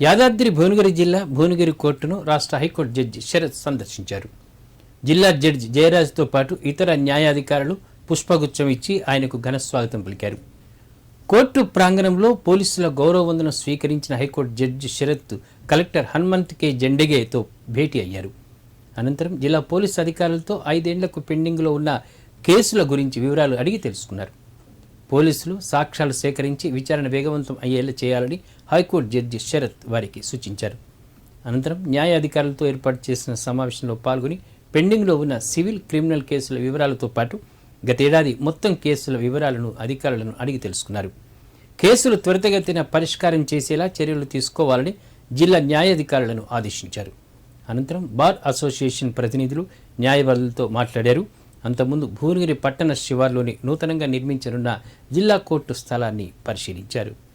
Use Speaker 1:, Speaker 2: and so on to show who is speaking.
Speaker 1: యాదాద్రి భువనగిరి జిల్లా భువనగిరి కోర్టును రాష్ట్ర హైకోర్టు జడ్జి శరత్ సందర్శించారు. జిల్లా జడ్జి జయరాజ్తో పాటు ఇతర న్యాయాధికారులు పుష్పగుచ్చం ఇచ్చి ఆయనకు ఘన స్వాగతం పలికారు. కోర్టు ప్రాంగణంలో పోలీసుల గౌరవ వందనం స్వీకరించిన high court judge Sharath collector Hanumanth K. జెండెగేతో భేటీ అయ్యారు. అనంతరం జిల్లా పోలీసు అధికారులతో ఐదేళ్ళకు పెండింగ్లో ఉన్న కేసుల గురించి వివరాలు అడిగి తెలుసుకున్నారు. పోలీసులు సాక్ష్యాలు సేకరించి విచారణ వేగవంతం అయ్యేలా చేయాలని హైకోర్టు జడ్జి శరత్ వారికి సూచించారు. అనంతరం న్యాయాధికారులతో ఏర్పాటు చేసిన సమావేశంలో పాల్గొని పెండింగ్లో ఉన్న సివిల్ క్రిమినల్ కేసుల వివరాలతో పాటు గతేడాది మొత్తం కేసుల వివరాలను అధికారులను అడిగి తెలుసుకున్నారు. కేసులు త్వరితగతిన పరిష్కారం చేసేలా చర్యలు తీసుకోవాలని జిల్లా న్యాయాధికారులను ఆదేశించారు. అనంతరం బార్ అసోసియేషన్ ప్రతినిధులు న్యాయవాదులతో మాట్లాడారు. అంతకుముందు భువనగిరి పట్టణ శివార్లోని నూతనంగా నిర్మించనున్న జిల్లా కోర్టు స్థలాన్ని పరిశీలించారు.